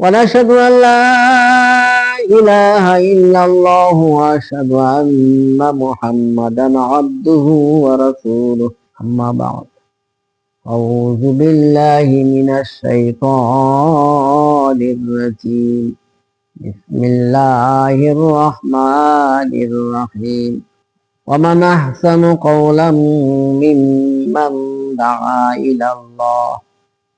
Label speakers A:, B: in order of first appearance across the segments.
A: ونشهد أن لا إله إلا الله وأشهد أن محمدا عبده ورسوله أما بعد أعوذ بالله من الشيطان الرجيم بسم الله الرحمن الرحيم ومن أحسن قولا ممن دعا إلى الله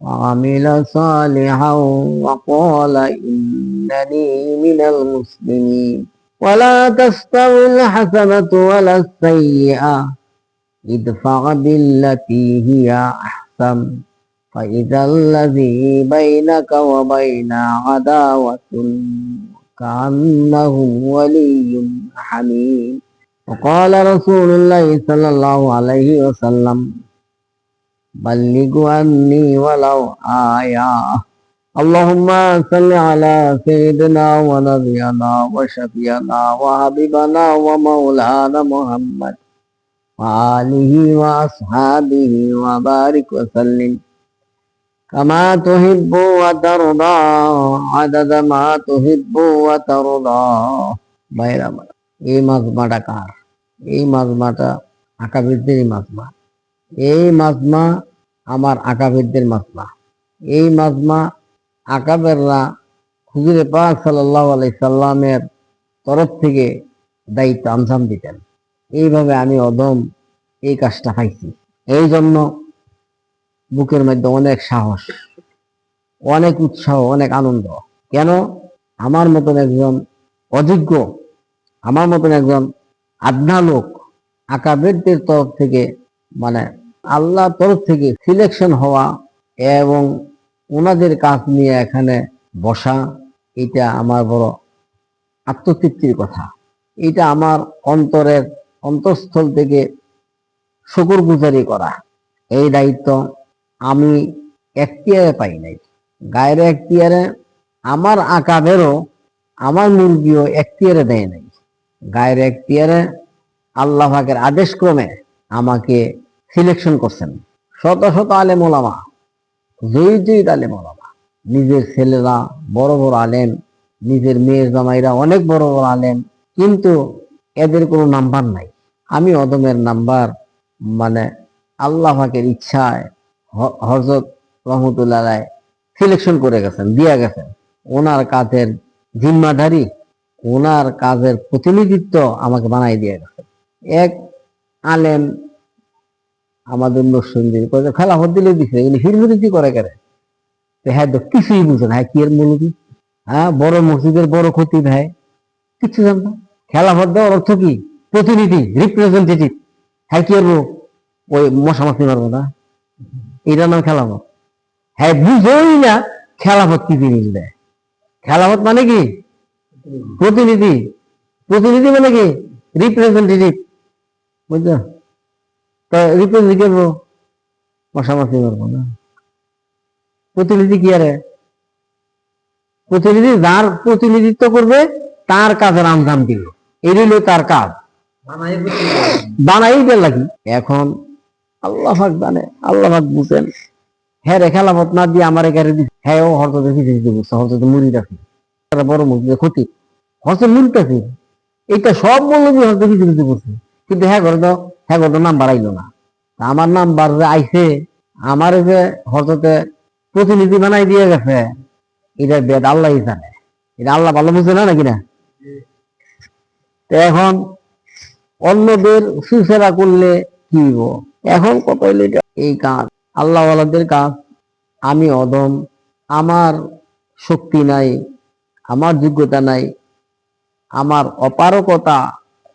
A: وعمل صالحا وقال إنني من المسلمين. ولا تستوي الحسنة ولا السيئة. ادفع بالتي هي أحسن. فإذا الذي بينك وبين عداوة كأنه ولي حميم. وقال رسول الله صلى الله عليه وسلم بلغوا عني ولو آية اللهم صل على سيدنا ونبينا وشفينا وحبيبنا ومولانا محمد وآله وأصحابه وبارك وسلم كما تحب وترضى عدد ما تحب وترضى বাইরাম এই মাজমাটা কার এই মাজমাটা আকাবিদ্যেরই মাজমা এই মাজমা আমার আকাবিদ্যের মাজমা এই মাজমা আকাবেররা হুজুরে পাক সাল্লাহ আলাই সাল্লামের তরফ থেকে দায়িত্ব আঞ্জাম দিতেন। এইভাবে আমি অদম এই কাজটা পাইছি। এই জন্য বুকের মধ্যে অনেক সাহস, অনেক উৎসাহ, অনেক আনন্দ। কেন? আমার মতন একজন অযোগ্য, আমার মতন একজন আধনা লোক আকাবেরদের তরফ থেকে মানে আল্লাহ তরফ থেকে সিলেকশন হওয়া এবং ওনাদের কাজ নিয়ে এখানে বসা, এটা আমার বড় আত্মতৃপ্তির কথা। এটা আমার অন্তরের অন্তঃস্থল থেকে শুকুর গুজারি করা। এই দায়িত্ব আমি এখতিয়ারে পাই নাই। গায়ের এখতিয়ারে আমার আকাবেরও আমার মুরগিও এখতিয়ারে দেয় নাই। গায়ের এখতিয়ারে আল্লাহ পাকের আদেশ আমাকে সিলেকশন করছেন। শত শত আলেম ওলামা জয়ী জয়ীদ আলেম ওলামা, নিজের ছেলেরা বড় বড় আলেম, নিজের মেয়ের জামাইরা অনেক বড় বড় আলেম, কিন্তু এদের কোনো নাম্বার নাই। আমি অদমের নাম্বার মানে আল্লাহ পাকের ইচ্ছায় হ- হজরত রহমতুল্লাহ সিলেকশন করে গেছেন, দিয়া গেছেন। ওনার কাজের জিম্মাদারি, ওনার কাজের প্রতিনিধিত্ব আমাকে বানাই দিয়ে গেছে। এক আলেম আমাদের নরসিংদীর খেলাফত দিলে দিছে, এগুলি হিরমুরিতি করে কেন হ্যাঁ তো কিছুই বুঝে না হ্যাঁ কি এর মূলবি হ্যাঁ বড় মসজিদের বড় ক্ষতি, ভাই, কিছু জান না। খেলাফত দেওয়ার অর্থ কি? প্রতিনিধি রিপ্রেজেন্টেটিভ হ্যাঁ কি করব ওই মশা মাছি মারবো না। এটা নাম খেলাফত হ্যাঁ বুঝেই না খেলাফত কি জিনিস দেয় খেলাফত মানে কি? প্রতিনিধি। প্রতিনিধি মানে কি? রিপ্রেজেন্টেটিভ বুঝছ তা করব না। প্রতিনিধি কি আরে? প্রতিনিধি যার প্রতিনিধিত্ব করবে তার কাজের আঞ্জাম দিবে। এই হলো তার কাজ। বানাই দেন লাগি এখন আল্লাহ পাক জানে আল্লাহ পাক বুঝেন। হ্যাঁ রে খেলাফত না দিয়ে আমার এগারে দিচ্ছে হ্যাঁ ও হরত দেখি দিতে বুঝছে মুড়ি রাখি তারা বড় মুখ দিয়ে ক্ষতি। হরত মুড়িটাছে এইটা সব বলল যে হরত কিছু দিতে বলছে। কিন্তু হ্যাঁ করে তো হ্যাঁ করে তো নাম বাড়াইলো না আমার নাম বাড়ছে আইছে, আমার যে হরততে প্রতিনিধি বানাই দিয়ে গেছে, এটা বেদ আল্লাহ জানে। এটা আল্লাহ ভালো বুঝে না নাকি না? এখন অন্যদের সুসেরা করলে কি এখন কত এই কাজ আল্লাহওয়ালাদের কাজ। আমি অদম আমার শক্তি নাই, আমার যোগ্যতা নাই, আমার অপারকতা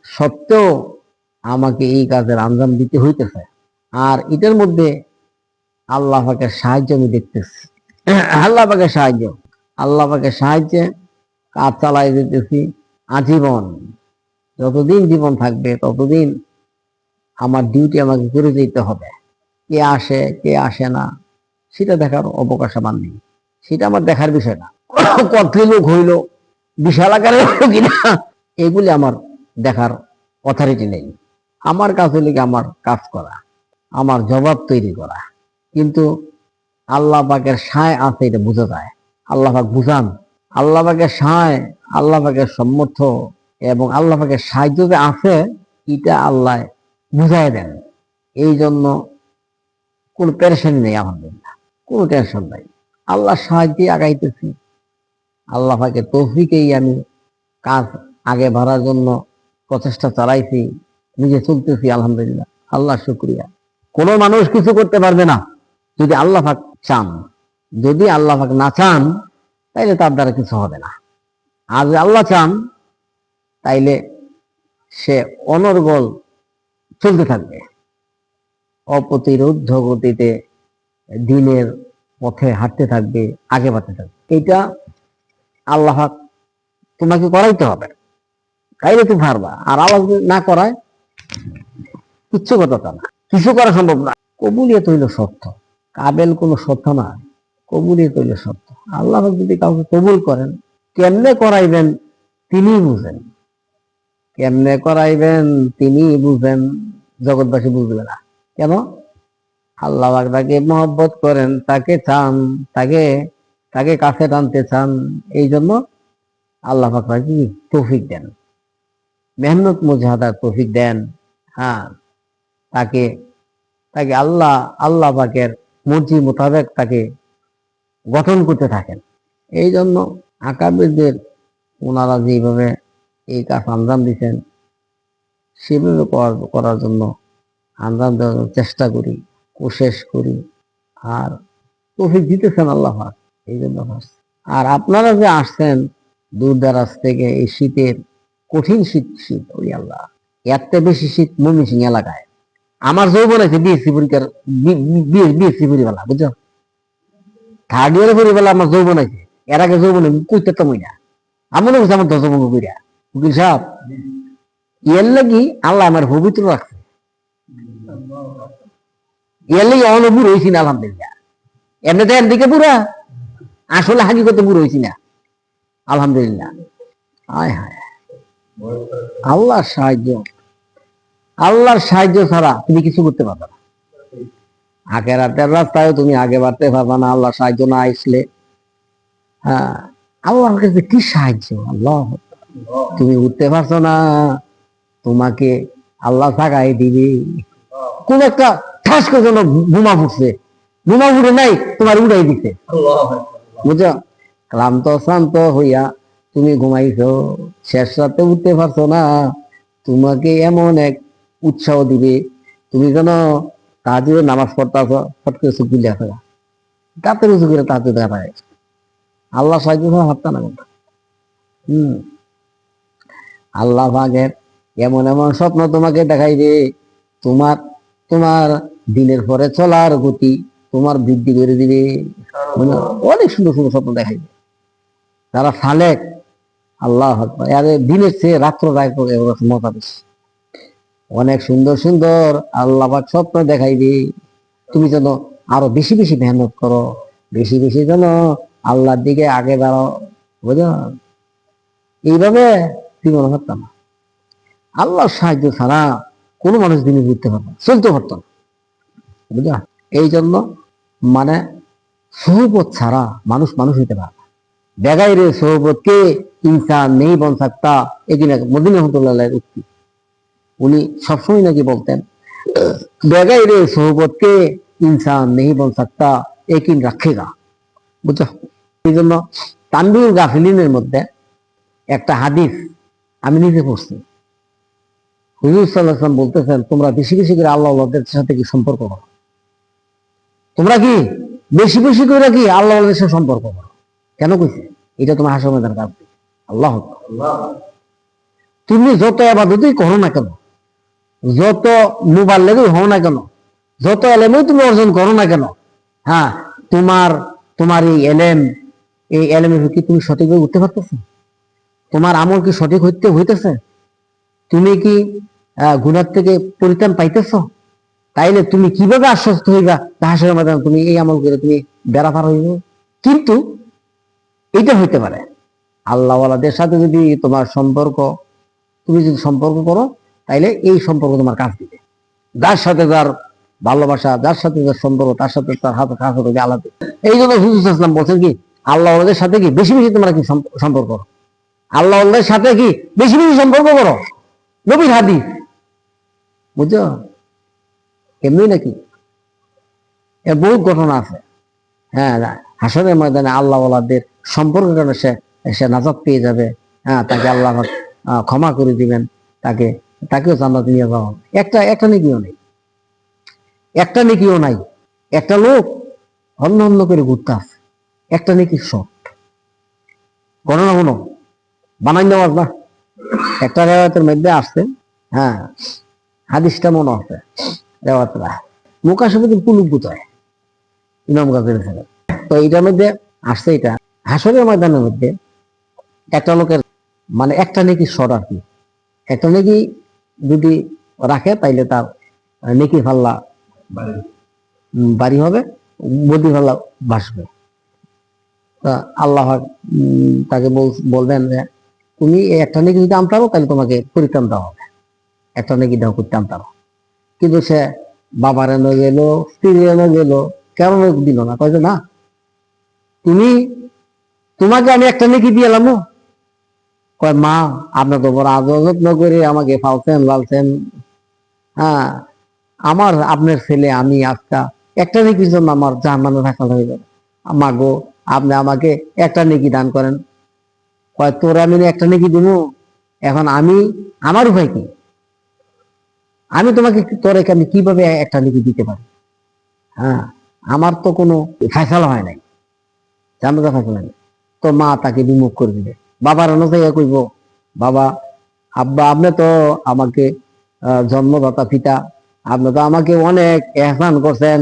A: সত্ত্বেও আমাকে এই কাজের আঞ্জাম দিতে হইতেছে। আর এটার মধ্যে আল্লাহ পাকের সাহায্য আমি দেখতেছি। আল্লাহ পাকের সাহায্য। আল্লাহ পাকে সাহায্যে কাজ চালাই যেতেছি আজীবন। যতদিন জীবন থাকবে, ততদিন আমার ডিউটি আমাকে করে যেতে হবে। কে আসে কে আসে না, সেটা দেখার অবকাশ আমার নেই। সেটা আমার দেখার বিষয় না। কত লোক হইল, বিশাল আকারে হইল কিনা এগুলি আমার দেখার অথরিটি নেই। আমার কাজ হলে কি আমার কাজ করা, আমার জবাব তৈরি করা। কিন্তু আল্লাহ পাকের সায় আছে এটা বোঝা যায়। আল্লাহ পাক বুঝান, আল্লাহ পাকের সায়, আল্লাহ পাকের সম্মর্থ এবং আল্লাহ পাকের সাহায্য যে আছে, এটা আল্লাহ বুঝাই দেন। এই জন্য কোনো পেরেশানি নেই, আলহামদুলিল্লাহ। কোনো টেনশন নাই। আল্লাহ সাহায্যে আগাইতেছি। আল্লাহ পাকের তৌফিকেই আমি কাজ আগে বাড়ার জন্য প্রচেষ্টা চালাইছি। নিজে চলতেছি, আলহামদুলিল্লাহ। আল্লাহ শুক্রিয়া। কোনো মানুষ কিছু করতে পারবে না, যদি আল্লাহ পাক চান। যদি আল্লাহ পাক না চান, তাইলে তার দ্বারা কিছু হবে না। আর আল্লাহ চান, তাইলে সে অনর্গল চলতে থাকবে। অপ্রতিরোধ গতিতে দিনের পথে হাঁটতে থাকবে, আগে বাড়তে থাকবে। এটা আল্লাহ তোমাকে করাইতে হবে। তাইলে তুমি পারবা। আর আল্লাহ না করায় কিচ্ছু কথা না। কিছু করা সম্ভব না। কবুলিয়ত হইল সত্য। কাবেল কোনো সত্য না। কবুলিয়ত হইল সত্য। আল্লাহ যদি কাউকে কবুল করেন, কেমনে করাইবেন তিনি বুঝেন। কেমনে করাইবেন তিনি বুঝেন, জগৎবাসী বুঝবে না। কেন? আল্লাহ তাকে মহব্বত করেন, তাকে চান, তাকে তাকে কাছে টানতে চান। এই জন্য আল্লাহ পাক কি তৌফিক দেন। মেহনত মুজাহাদার তৌফিক দেন। হ্যাঁ তাকে তাকে আল্লাহ আল্লাহ পাকের মর্জি মোতাবেক তাকে গঠন করতে থাকেন এই জন্য আকাবিরদের ওনারা যেভাবে এই কাজ আঞ্জাম দিচ্ছেন সেভাবে করার- জন্য আঞ্জাম দেওয়ার চেষ্টা করি কোশেষ করি, আর তৌফিক দিতেছেন আল্লাহ এই জন্য। আর আপনারা যে আসছেন দূর দারাজ থেকে এই শীতের কঠিন শীত শীত, ওই আল্লাহ এত বেশি শীত ময়মনসিং এলাকায়। আমার যৌবন আছে বিএসসি পরীক্ষার বিএসসি পরিবেলা, বুঝছ? থার্ড ইয়ারের পরিবেলা আমার যৌবন আছে এর আগে যৌবন কইতে তো না। আমার মনে আমার দশ বন্ধু কইরা। উকিল সাহেব, এর লাগি আল্লাহ আমার পবিত্র রাখছে। এর লাগি অনুপুর হয়েছি না, আলহামদুলিল্লাহ। এমনিতে এর দিকে পুরা আসলে হাকি করতে পুরো হয়েছি না। আলহামদুলিল্লাহ। হায় হায়। আল্লাহর সাহায্য। আল্লাহর সাহায্য ছাড়া তুমি কিছু করতে পারবে না। আগে রাতের রাস্তায় তুমি আগে বাড়তে পারবে না আল্লাহর সাহায্য না আসলে। হ্যাঁ আল্লাহর কাছে কি সাহায্য? আল্লাহ। তুমি উঠতে পারছ না তোমাকে আল্লাহ থাকাই দিবে। কোন একটা ঠাস করে যেন বোমা ফুটছে। বোমা ফুটে নাই তোমার উড়াই দিছে। বুঝছ? ক্লান্ত শ্রান্ত হইয়া তুমি ঘুমাইছো, শেষ রাতে উঠতে পারছ না। তোমাকে এমন এক উৎসাহ দিবে, তুমি যেন তাহাজুদের নামাজ পড়তেছ ফট করে গুলি আসে তাতে উঁচু করে তাহাজু দেখায় আল্লাহ সাহায্য হারতা না হম। আল্লাহ ভাগের এমন এমন স্বপ্ন তোমাকে দেখাইবে, তোমার তোমার দিনের পরে চলার গতি তোমার বৃদ্ধি করে দিবে। অনেক সুন্দর সুন্দর স্বপ্ন দেখাইবে। তারা সালেক আল্লাহ। এর দিনের চেয়ে রাত্র রায় মজা বেশি। অনেক সুন্দর সুন্দর আল্লাহ স্বপ্ন দেখাই দেখাইবে তুমি যেন আরও বেশি বেশি মেহনত করো, বেশি বেশি যেন আল্লাহর দিকে আগে বাড়ো বুঝো? এইভাবে জীবন পারতাম না আল্লাহর সাহায্য ছাড়া কোনো মানুষ দিনে বুঝতে পারতো না, চলতে পারতো না এই জন্য মানে সহবত ছাড়া মানুষ মানুষ হইতে পারে সহবত কে ইনসান নেই বন সাকতা এদিন মদিন রহমতুল্লাহ উক্তি। উনি সবসময় নাকি বলতেন বেগাই রে ইনসান নেই বন সাকতা একিন রাখেগা। বুঝছ? এই জন্য তানবির গাফিলিনের মধ্যে একটা হাদিস আমি নিজে পড়ছি। হুজুর সাল্লাহ সাল্লাম বলতেছেন, তোমরা বেশি বেশি করে আল্লাহ আল্লাহদের সাথে কি সম্পর্ক করো? তোমরা কি বেশি বেশি করে কি আল্লাহ আল্লাহদের সাথে সম্পর্ক করো? কেন কইছে? এটা তোমার হাসা মেদার কাজ আল্লাহ তুমি যত আবাদতই করো না কেন, যত মোবাইল লেগে হও না কেন, যত এলেমই তুমি অর্জন করো না কেন হ্যাঁ তোমার তোমার এই এলেম, এই এলেমে কি তুমি সঠিকভাবে উঠতে পারতেছো? তোমার আমল কি সঠিক হইতে হইতেছে? তুমি কি গুনার থেকে পরিত্রাণ পাইতেছো? তাইলে তুমি কীভাবে আশ্বস্ত হইবা? মাধ্যমে তুমি এই আমল করে তুমি বেড়া পার হইবে। কিন্তু এটা হইতে পারে। আল্লাহওয়ালাদের সাথে যদি তোমার সম্পর্ক, তুমি যদি সম্পর্ক করো, তাইলে এই সম্পর্ক তোমার কাজ দিবে। যার সাথে যার ভালোবাসা, যার সাথে যার সম্পর্ক, তার সাথে তার হাতে কাজ হবে আলাদা এই জন্য হুজুর ইসলাম বলছেন কি, আল্লাহওয়ালাদের সাথে কি বেশি বেশি তোমরা কি সম্পর্ক করো? আল্লাহওয়ালাদের সাথে কি বেশি বেশি সম্পর্ক করো? নবীর হাদিস। বুঝছ? এমনি নাকি? এর বহুত ঘটনা আছে। হ্যাঁ হাসনের ময়দানে আল্লাহওয়ালাদের সম্পর্কের কারণে সে সে নাজাত পেয়ে যাবে। হ্যাঁ তাকে আল্লাহ ক্ষমা করে দিবেন। তাকে, তাকেও জান্নাত নিয়ে যাওয়া। একটা একটা নেকিও নেই। একটা নেকিও নাই। একটা লোক অন্য অন্য করে ঘুরতে আছে একটা নেকি শর্ট। গণনা হলো বানাই নেওয়ার না একটা রেওয়াতের মধ্যে আসছে। হ্যাঁ হাদিসটা মনে আছে। রেওয়াতরা মুকাশাবুদ্দিন কুলুক গুতায় ইমাম গাজের তো এটার মধ্যে আসছে এটা। হাসরের ময়দানের মধ্যে একটা লোকের মানে একটা নেকি শর্ট আর কি। একটা নেকি যদি রাখে, তাইলে তার নেকি ফাল্লা বাড়ি। হবে, বদি ফাল্লা বাসবে তা আল্লাহ তাকে বল- বলবেন যে, তুমি একটা নেকি যদি আনতে তাহলে তোমাকে পরিত্রাণ দেওয়া হবে। একটা নেকি দেওয়া করতে আনতে পারো। কিন্তু সে বাবার এনে গেল স্ত্রী এনে গেল, কেন দিল না? কয় যে, না, তুমি তোমাকে আমি একটা নেকি দিয়ে এলাম কয়, মা, আপনার তো বড় যত্ন করে আমাকে ফালছেন লালছেন হ্যাঁ আমার, আপনার ছেলে, আমি আজকা একটা নেকির জন্য আমার জাহান নামে থাকা হয়ে যাবে মা গো, আপনি আমাকে একটা নেকি দান করেন। কয়, তোর আমি একটা নেকি দিব এখন আমি, আমার উপায় কি? আমি তোমাকে তোর আমি কীভাবে একটা নেকি দিতে পারি? হ্যাঁ আমার তো কোনো ফেসলা হয় নাই। জানতে ফেসলা নেই তো মা তাকে বিমুখ করে দিবে। বাবার অনুযায়ী কইব, বাবা, আব্বা, আপনি তো আমাকে জন্মদাতা পিতা, আপনি তো আমাকে অনেক এহসান করছেন,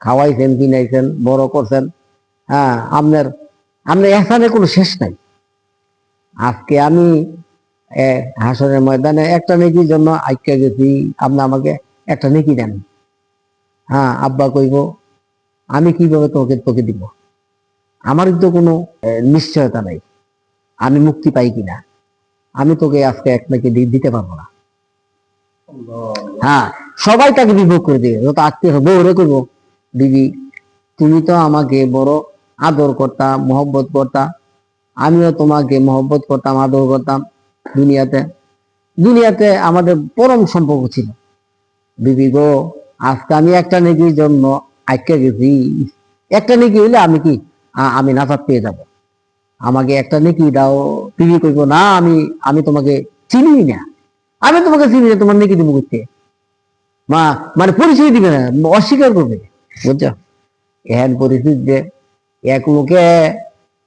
A: খাওয়াইছেন কিনাইছেন বড় করছেন। হ্যাঁ আপনার আপনার এহসানের কোনো শেষ নাই। আজকে আমি হাসনের ময়দানে একটা নেকির জন্য আইকা গেছি, আপনি আমাকে একটা নেকি দেন। হ্যাঁ আব্বা কইব, আমি কীভাবে তোকে তোকে দিব? আমার তো কোনো নিশ্চয়তা নাই। আমি মুক্তি পাই কিনা? আমি তোকে আজকে এক নাকি দিতে পারব না। হ্যাঁ সবাই তাকে বিভোগ করে দিবে। যত আত্মীয় হবে ওরে করব। দিদি, তুমি তো আমাকে বড় আদর করতাম মহব্বত করতাম আমিও তোমাকে মহব্বত করতাম, আদর করতাম দুনিয়াতে। দুনিয়াতে আমাদের পরম সম্পর্ক ছিল। বিবি গো, আজকে আমি একটা নেকির জন্য আটকে গেছি। একটা নেকি হইলে আমি কি আমি নাজাত পেয়ে যাব। আমাকে একটা নেকি দাও বিবি কইব, না, আমি আমি তোমাকে চিনি না। আমি তোমাকে চিনি না, তোমার নেকি দিব করতে মা মানে পরিচয় দিবে না, অস্বীকার করবে, বুঝছ? এহেন পরিস্থিতি যে এক লোকে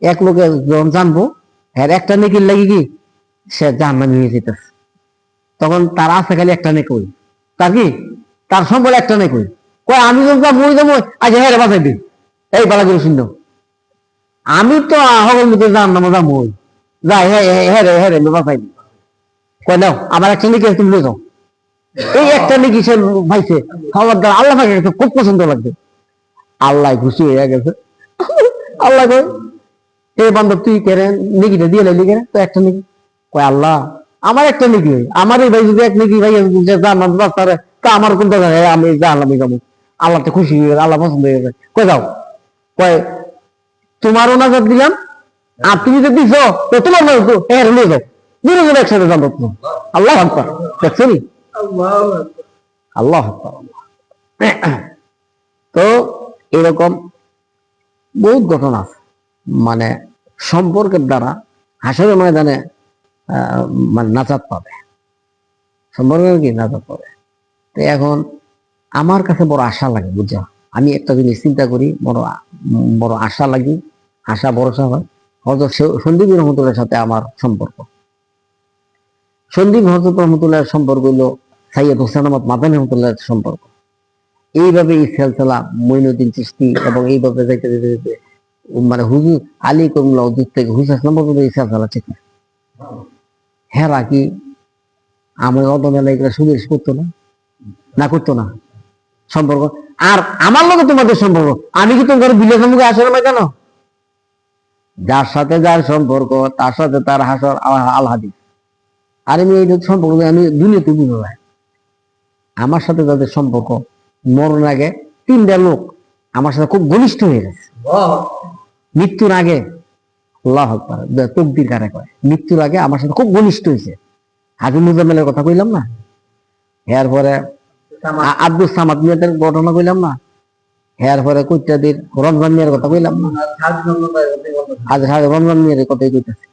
A: এক লোকে যখন জানব হ্যাঁ একটা নেকির লাগি কি? সে জাহান্নামে হয়ে যেতেছে তখন তার আছে খালি একটা নেক। ওই তার কি? তার সম্বল একটা নেক। ওই কয়, আমি যখন যাব ওই যাব আজ হ্যাঁ রে বাঁচাই দিই এই পালা করে শুনল আমি তো ওই হ্যাঁ রে কয় আমার একটা যাও। একটা সে ভাইছে খাবার দ্বারা আল্লাহ খুব পছন্দ লাগবে আল্লাহ খুশি হয়ে গেছে। আল্লাহ কই এ বান্ধব তুই কেরে নেকিটা দিয়ে লাইলি তো একটা নেকি কয়, আল্লাহ, আমার একটা নেকি আমার এই ভাই যদি এক নেকি ভাই বাস্তারে তা আমার কোন দরকার আমি জানলামই যাব। আল্লাহ তো খুশি হয়ে আল্লাহ পছন্দ হয়ে গেছে। কয়, যাও। কয় তোমারও নাজাত দিলাম আর তুমি যে দিছো তো তোমার না তো হ্যাঁ নিয়ে যাও দুটো জন একসাথে যাব। আল্লাহ আকবার। দেখছ নি? আল্লাহ আকবার, তো এরকম বহুত ঘটনা মানে সম্পর্কের দ্বারা হাসরের ময়দানে মানে নাজাত পাবে। সম্পর্কের কি? নাজাত পাবে। তো এখন আমার কাছে বড় আশা লাগে বুঝছ? আমি একটা জিনিস চিন্তা করি বড় বড় আশা লাগি আশা, ভরসা হয়। হয়তো সন্দীপ রহমতুল্লার সাথে আমার সম্পর্ক। সন্দীপ হজরত রহমতুল্লাহ সম্পর্ক হলো সাইয়দ হোসেন আহমদ মাদানী রহমতুল্লাহ সম্পর্ক। এইভাবে এই সেলসেলা মইনুদ্দিন চিস্তি এবং এইভাবে যাইতে যেতে যেতে মানে হুজুর আলী কমলা দূর থেকে হুসাস নম্বর পর্যন্ত ইচ্ছা চালাচ্ছে হ্যাঁ রাখি আমার অদমেলা এগুলো সুদেশ করতো না না করতো না। সম্পর্ক, আর আমার লোকে তোমাদের সম্পর্ক, আমি কি তোমার বিলে সম্পর্কে আসলে না কেন? যার সাথে যার সম্পর্ক তার সাথে তার হাসর আল- আল হাদিস। আর আমি এই সম্পর্ক আমি দুনিয়াতে বুঝব ভাই আমার সাথে যাদের সম্পর্ক মরণ আগে তিনটা লোক আমার সাথে খুব ঘনিষ্ঠ হয়ে গেছে। মৃত্যুর আগে আল্লাহ আকবার তকদির কারে কয়। মৃত্যুর আগে আমার সাথে খুব ঘনিষ্ঠ হয়েছে। হাজি মুজাম্মেলের কথা কইলাম না? এরপরে আব্দুল সামাদ মিয়াদের ঘটনা কইলাম না? এরপরে কৈত্যাদির রমজান মিয়ার কথা না। আজ হাজ রমজান মিয়ার কথাই কইতেছে।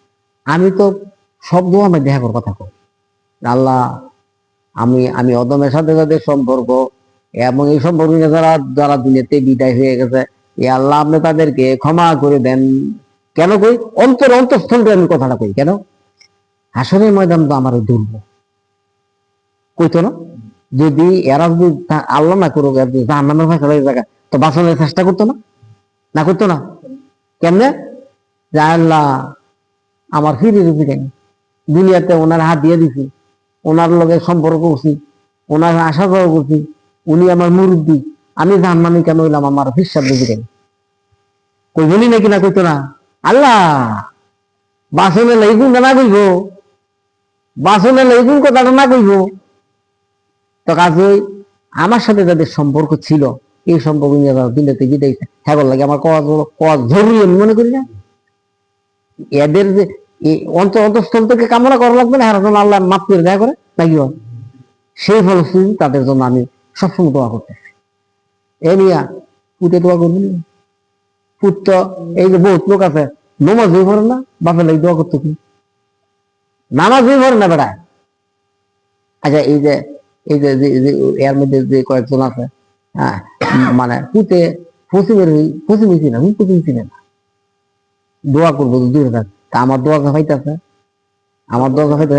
A: আমি তো সব দোয়া আমি দেখা করার কথা কই। আল্লাহ, আমি আমি অদমের সাথে যাদের সম্পর্ক, এবং এই সম্পর্কে যারা যারা দুনিয়াতে বিদায় হয়ে গেছে, এ আল্লাহ আপনি তাদেরকে ক্ষমা করে দেন। কেন কই? অন্তর অন্তঃস্থল আমি কথাটা কই, কেন? হাসনের ময়দান তো আমার দুর্ব কইতো না? যদি এরা যদি আল্লাহ না করুক আর জাহান্নামের হয়ে জায়গা তো বাঁচানোর চেষ্টা করতো না? না করতো না? কেমনে? আল্লাহ, আমার ফিরে রুপি কেন দুনিয়াতে ওনার হাত দিয়ে দিছি, ওনার লগে সম্পর্ক করছি, ওনার আশা করা করছি, উনি আমার মুরব্বী, আমি জাহান্নামি কেন হইলাম? আমার হিসাব দিবি কেন কই বলি নাকি না কইতো না? আল্লাহ বাসনে লাইগুন না কইব? বাসনে লাইগুন কথাটা না কইব? তো কাজে আমার সাথে যাদের সম্পর্ক ছিল এই সম্পর্ক নিয়ে যারা দিলেতে বিদায় হ্যাঁ লাগে আমার কওয়া কওয়া জরুরি আমি মনে করি না। এদের যে অন্তর অন্তঃস্থল থেকে কামনা করা লাগবে না হ্যাঁ আল্লাহ মাফ করে দেয়া করে, নাকি সেই ফলশ্রুতি তাদের জন্য আমি সবসময় দোয়া করতেছি। এ নিয়া পুঁতে দোয়া করবি না? পুত তো এই যে বহুত লোক আছে, নমাজ হয়ে পড়ে না, বাপের লাগে দোয়া করতে কি নামাজ হয়ে পড়ে না বেড়া। আচ্ছা এই যে এই যে এর মধ্যে যে কয়েকজন আছে হ্যাঁ মানে পুঁতে পশ্চিমের পশ্চিম চিনে না পশ্চিম চিনে না। দোয়া করব দূরে থাক। তা আমার দোয়া খাইতেছে আমার দোয়া খাইতে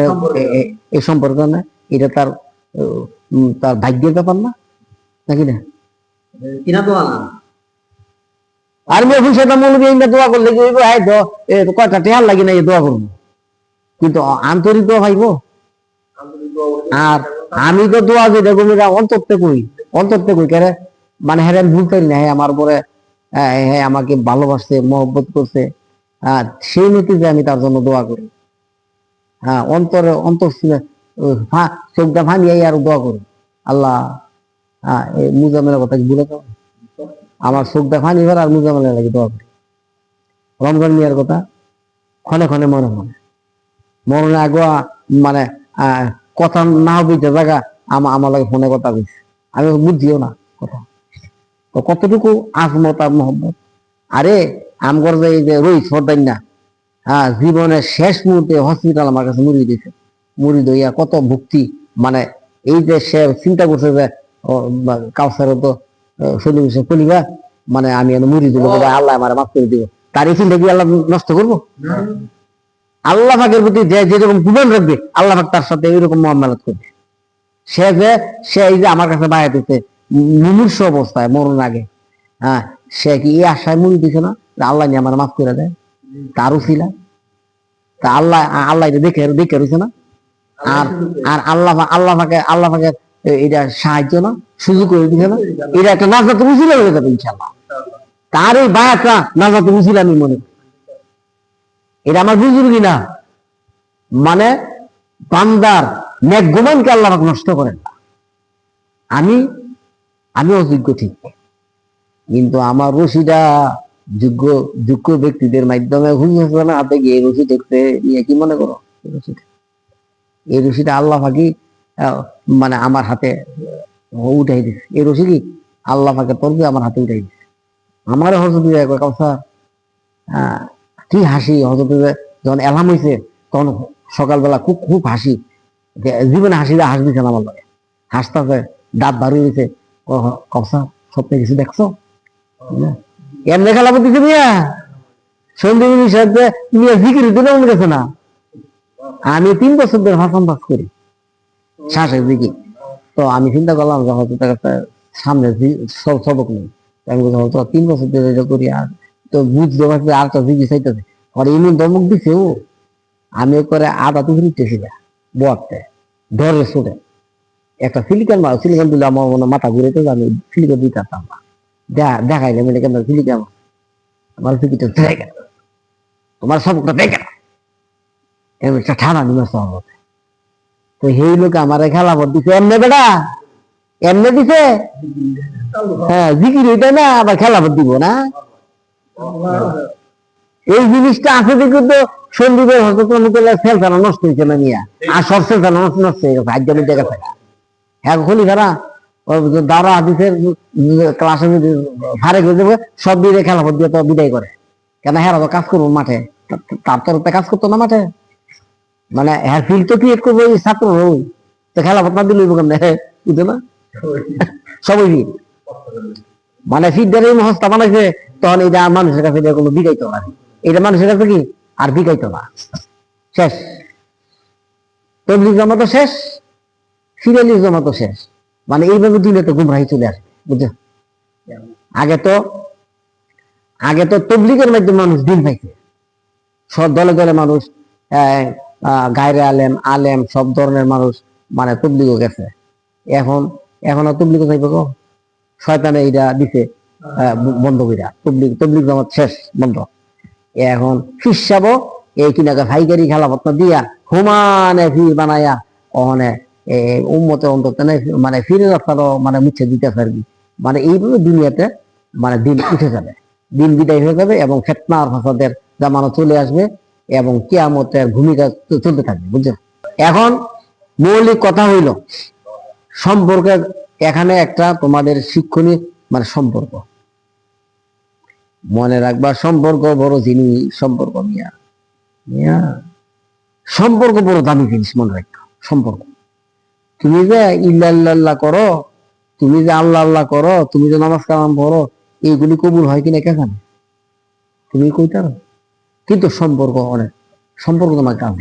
A: এই সম্পর্ক না এটা তার তার ভাগ্যের ব্যাপার না নাকি না?
B: কিনা দোয়া না?
A: আর মেয়ে ফুল সেটা মনে দিয়ে দোয়া করলে কি হইব? হ্যাঁ কয়টা টেহার লাগি না এই দোয়া করব। কিন্তু আন্তরিক দোয়া পাইবো আর আমি তো দোয়া যে দেখো মেয়েরা অন্তরতে কই অন্তরতে কই কেন মানে হ্যাঁ আমি ভুলতে না হ্যাঁ আমার পরে হ্যাঁ আমাকে ভালোবাসছে, মহব্বত করছে। সেই নীতিতে আমি তার জন্য দোয়া করি। হ্যাঁ অন্তরে, অন্তর চোখটা ফানিয়ে আর দোয়া করি। আল্লাহ হ্যাঁ এই মুজামেলের কথা কি ভুলে যাও? আমার চোখটা ফানি এবার আর মুজামেলের লাগে দোয়া করি। রমজান মিয়ার কথা ক্ষণে ক্ষণে মনে মনে মরণে আগে মানে কথা না হবে জায়গা আমার আমার লাগে ফোনে কথা কইছে। আমি বুঝিও না কথা। তো কতটুকু আজমত আর মোহাম্মত আরে আমগর যে রইস ফরদাইন না হ্যাঁ জীবনের শেষ মুহূর্তে হসপিটাল আমার কাছে মুড়ি দিছে। মুড়ি দইয়া কত ভক্তি মানে এই যে সে চিন্তা করছে যে কাউসারও তো শরীর বিষয় কলিবা মানে আমি মুড়ি দিব আল্লাহ আমার মাফ করে দিব। তার এই চিন্তা কি আল্লাহ নষ্ট করব? আল্লাহ পাকের প্রতি যে যেরকম গুমান রাখবে আল্লাহ পাক তার সাথে এইরকম মহামালত করবে। সে যে, সে এই যে আমার কাছে বাইরে দিতে মুমূর্ষ অবস্থায় মরণ আগে। হ্যাঁ সে কি এই আশায় মুড়ি দিছে না? আল্লাহ নিয়ে আমার মাফ করে দেয়। তারও ছিল। তা আল্লাহ আল্লাহ এটা দেখে দেখে রয়েছে না? আর আর আল্লাহ আল্লাহ পাকে, আল্লাহ এ- এটা সাহায্য না, সুযোগ করে দিছে না? এটা একটা নাজাত মুসিলা হয়ে যাবে ইনশাল্লাহ তার এই বায়াটা নাজাত মুসিলা আমি মনে এটা আমার বুজুর্গি না। মানে বান্দার গুমানকে আল্লাহ নষ্ট করেন আমি আমি অযোগ্য ঠিক। কিন্তু আমার রশিটা যোগ্য যোগ্য ব্যক্তিদের মাধ্যমে হুজুর হাতে গিয়ে রশি দেখতে নিয়ে কি মনে করো? রশিটা। এই রশিটা আল্লাহ ফাঁকি মানে আমার হাতে উঠাই দিছে। এই রশি কি আল্লাহ পাকে তরবে আমার হাতে উঠাই দিছে। আমার হজরত কাউসা কি হাসি হজরত যখন এলাম হয়েছে তখন সকালবেলা খুব খুব হাসি। জীবনে হাসিটা হাস দিছে না আমার লগে? হাসতেছে দাঁত বাড়ি দিছে কবসা স্বপ্নে কিছু দেখছ? না। এমনি খেলা করতেছে মিয়া। সন্দীপ সাহেব মিয়া জিকির দিলে মনে গেছে না। আমি তিন বছর ধরে ভাষণ পাস করি। শ্বাসের দিকে তো আমি চিন্তা করলাম যে হয়তো তার কাছে সামনে সবক নেই। আমি বললাম হয়তো তিন বছর ধরে এটা করি আর তো বুঝতে পারছে আর তো দিদি চাইতেছে। পরে এমন দমক দিছে, ও। আমি করে আদা তো ফিরতেছি না বটতে ধরে ছুটে একটা সিলিকন মার সিলিকন দিলে আমার মনে মাথা ঘুরে তো আমি সিলিকন দিতে পারতাম না। দেখা দেখাইলে মানে কেন সিলিকন আমার ফিকিটা দেখে তোমার সবটা দেখে এমন একটা ঠান্ডা নিমে সব তো সেই লোক আমার খেলা ভর দিছে, এমনি বেটা? এমনি দিছে? হ্যাঁ জিকির হইতে না, আবার খেলা ভর দিব না। এই জিনিসটা আছে দেখে তো সন্দীপের হস্তক্রম করলে নষ্ট হয়েছে না নিয়া আর সব নষ্ট হয়ে গেছে আজকে দেখা থাকে হ্যাঁ খলি খারা দাঁড়া হাদিসের ক্লাসে ফারে করে দেবে সব দিয়ে খেলা ভর দিয়ে তো বিদায় করে। কেন হ্যাঁ তো কাজ করব মাঠে। তার তো কাজ করতো না মাঠে। মানে হ্যাঁ ফিল্ড তো ক্রিয়েট করব এই ছাত্র ওই তো খেলা ভর না দিলে কেমন? বুঝতে না। সবই ফিট মানে ফিটদের এই মহস্তা বানাইছে তখন এটা মানুষের কাছে এটা কোনো বিকাইতো না। এটা মানুষের কাছে কি? আর বিকাইতো না। শেষ। তবলিগ জমা তো শেষ সিরিয়ালি জমা তো শেষ। মানে এইভাবে দিলে তো গুমরাহি চলে আসে, বুঝছ? আগে তো আগে তো তবলিগের মাধ্যমে মানুষ দিন পাইছে সব দলে দলে মানুষ গায়রে আলেম আলেম, সব ধরনের মানুষ মানে তবলিগও গেছে। এখন এখন আর তবলিগও চাইবে গো শয়তানে এইটা দিছে বন্ধ কইরা। তবলিগ তবলিগ জামাত শেষ, বন্ধ। এখন ফিসাব, এই কিনাকে ভাইকারি খেলা পত্র দিয়া হুমানে ফি বানায়া ওখানে উম্মতে অন্তত মানে ফিরে রাস্তারও মানে মুছে দিতেছে আর কি মানে এইভাবে দুনিয়াতে মানে দিন উঠে যাবে। দিন বিদায় হয়ে যাবে এবং ফেতনার ফাসাদের জামানো চলে আসবে এবং কিয়ামতের ভূমিকা চলতে থাকবে বুঝছ এখন মৌলিক কথা হইল সম্পর্কে এখানে একটা তোমাদের শিক্ষণীয় মানে সম্পর্ক। মনে রাখবা, সম্পর্ক বড় জিনিস, সম্পর্ক মিয়া। মিয়া, সম্পর্ক বড় দামি জিনিস, মনে রাখো সম্পর্ক। তুমি যে ইল্লা ইল্লাল্লাহ করো, তুমি যে আল্লাহ আল্লাহ করো, তুমি যে কালাম পড়ো, এইগুলি কবুল হয় কিনা কে জানে? তুমি কইতার? কিন্তু সম্পর্ক অনেক, সম্পর্ক তোমার কাজ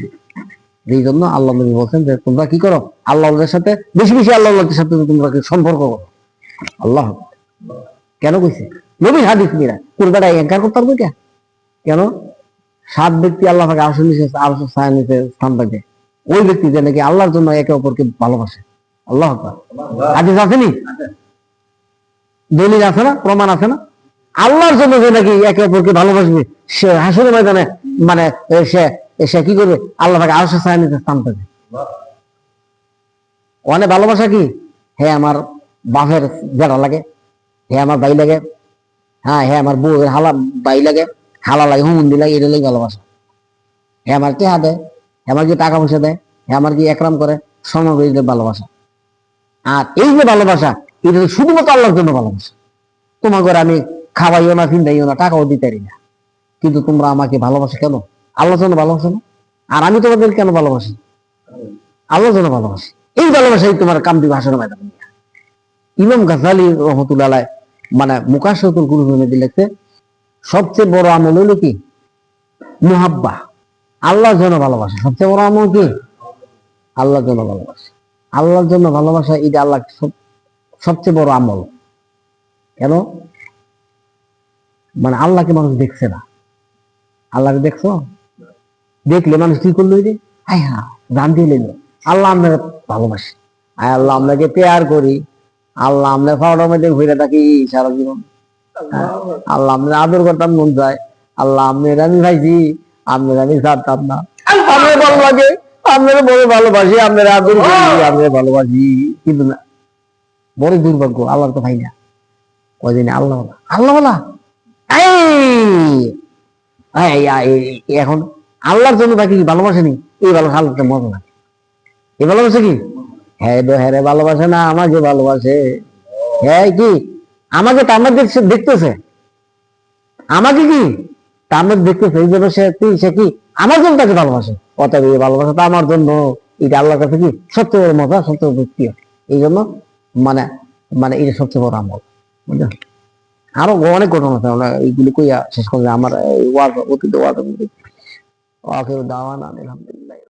A: এই জন্য আল্লাহ নবী বলছেন যে, তোমরা কি করো? আল্লাহ আল্লাহর সাথে, বেশি বেশি আল্লাহ আল্লাহর সাথে তোমরা সম্পর্ক করো? আল্লাহ। কেন কইছে? নবীর হাদিস মিরা কোন বেটা এঙ্কার করতে পারবে কে? কেন? সাত ব্যক্তি আল্লাহ পাকে আসল নিচে আরশ ছায়া নিচে স্থান পাবে ওই ব্যক্তি যে নাকি আল্লাহর জন্য একে অপরকে ভালোবাসে। আল্লাহ হাদিস আসেনি দলিল আছে না? প্রমাণ আছে না? আল্লাহর জন্য যে নাকি একে অপরকে ভালোবাসবে, সে হাসুরের ময়দানে মানে সে সে কি করবে? আল্লাহ পাকে আরশ ছায়া নিচে স্থান পাবে অনেক ভালোবাসা কি? হ্যাঁ আমার বাপের জেরা লাগে হ্যাঁ আমার বাই লাগে হ্যাঁ হ্যাঁ আমার বউ হালা বাই লাগে, হালা লাগে হুমন্দি লাগে, এটা লাগে ভালোবাসা। হ্যাঁ আমার টেহা দেয় হ্যাঁ আমার কি টাকা পয়সা দেয় হ্যাঁ আমার কি একরাম করে সমবেত ভালোবাসা। আর এই যে ভালোবাসা, এটা শুধুমাত্র আল্লাহর জন্য ভালোবাসা। তোমার ঘরে আমি খাওয়াইও না ফিন্দাইও না, টাকাও দিতে পারি না। কিন্তু তোমরা আমাকে ভালোবাসো কেন? আল্লাহর জন্য ভালোবাসো না? আর আমি তোমাদের কেন ভালোবাসি? আল্লাহর জন্য ভালোবাসি। এই ভালোবাসাই তোমার কামদি ভাষণ ইমাম গাজালি রহমতুল্লাহ মানে মুকাশতুল কুরুমে লিখছে, সবচেয়ে বড় আমল হলো কি? মুহাব্বা। আল্লাহর জন্য ভালোবাসা। সবচেয়ে বড় আমল কি? আল্লাহর জন্য ভালোবাসা। আল্লাহর জন্য ভালোবাসা, এটা আল্লাহ সবচেয়ে বড় আমল। কেন? মানে আল্লাহকে মানুষ দেখছে না। আল্লাহকে দেখছ? দেখলে মানুষ কি করল আয় হা জান দিয়ে আল্লাহ আমরা ভালোবাসি। আয় আল্লাহ আপনাকে পেয়ার করি। আল্লাহ আমরা ফাওয়ার মধ্যে ঘুরে থাকি, সারা জীবন। আল্লাহ আমরা আদর করতাম, মন যায়। আল্লাহ আমি আপনার আমি ছাড়তাম না। আমার ভালো লাগে বড় ভালোবাসি আপনার আদর করি ভালোবাসি, কিন্তু না। বড় দুর্ভাগ্য, আল্লাহর তো ভাই না। কদিনে আল্লাহ আল্লাহ এখন আল্লাহর জন্য তাকে কি ভালোবাসে নি এই ভালোবাসা আল্লাহকে মজা লাগে এই ভালোবাসে কি? হ্যাঁ হ্যাঁ ভালোবাসে না, আমাকে ভালোবাসে। হ্যাঁ কি? আমাকে তার দেখছে দেখতেছে? আমাকে কি? তার দেখতেছে, এই জন্য সে কি সে কি আমার জন্য তাকে ভালোবাসে? অতএব এই ভালোবাসাটা আমার জন্য। এটা আল্লাহর কাছে কি? বড় মজা বড় প্রিয় এই জন্য মানে মানে এটা সবচেয়ে বড় আমল। বুঝলেন আরও অনেক ঘটনা আছে, আমরা এইগুলি কইয়া শেষ করে আমার ওয়াজ অতীত ওয়াজ ওয়াকের দাওয়ান আলহামদুলিল্লাহ।